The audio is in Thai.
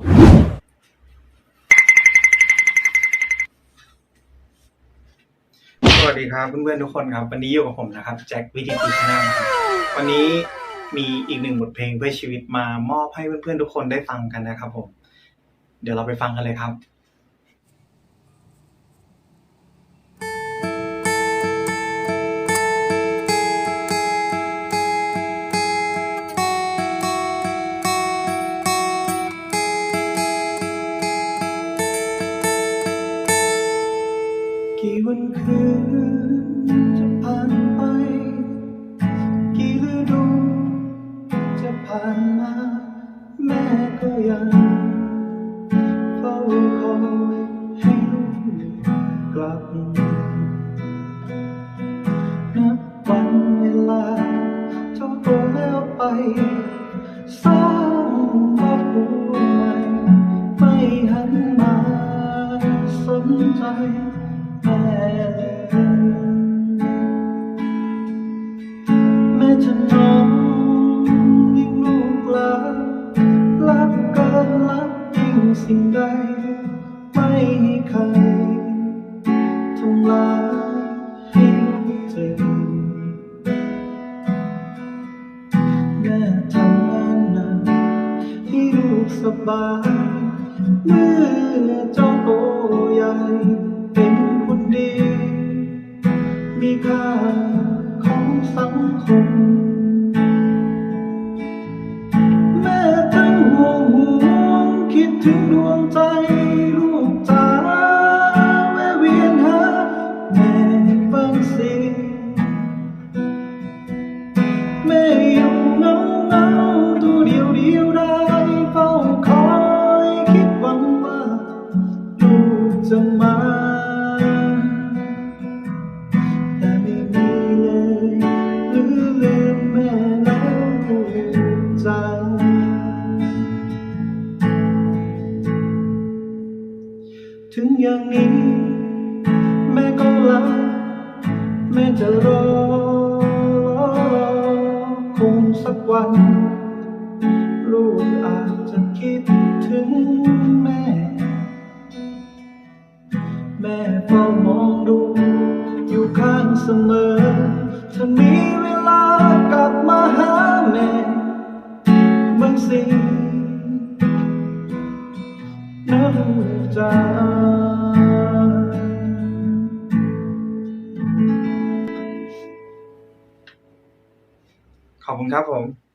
สวัสดีครับเพื่อนๆทุกคนครับ วันนี้อยู่กับผมนะครับแจ็ควิธีตีชนาครับวันนี้มีอีกหนึ่งบทเพลงเพื่อชีวิตมามอบให้เพื่อนๆทุกคนได้ฟังกันนะครับผม เดี๋ยวเราไปฟังกันเลยครับ กี่วันคืนจะผ่านไป กี่ฤดูจะผ่านมา แม่ก็ยังเฝ้าคอยให้ลูกกลับ นับวันเวลาเจ้าโตแล้วไปสร้างครอบครัวใหม่ไม่หันมาสนใจ แม่จะน้องยิ่งลูกหลารักเกินรักยิ่งสิ่งใด ไม่ให้ใครทำลายให้ลูกเจ็บแม่ทำงานหนักให้ลูกสบายเมื่อเจ้าโตใหญ่ เถึงอย่างนี้ แม่ก็รักแม่จะรอคงสักวัน ลูกอาจจะคิดถึงแม่ แม่เฝ้ามองดูอยู่ข้างเสมอ ถ้ามีเวลากลับมาหาแม่บางสิ่งน ขอบคุณครับผม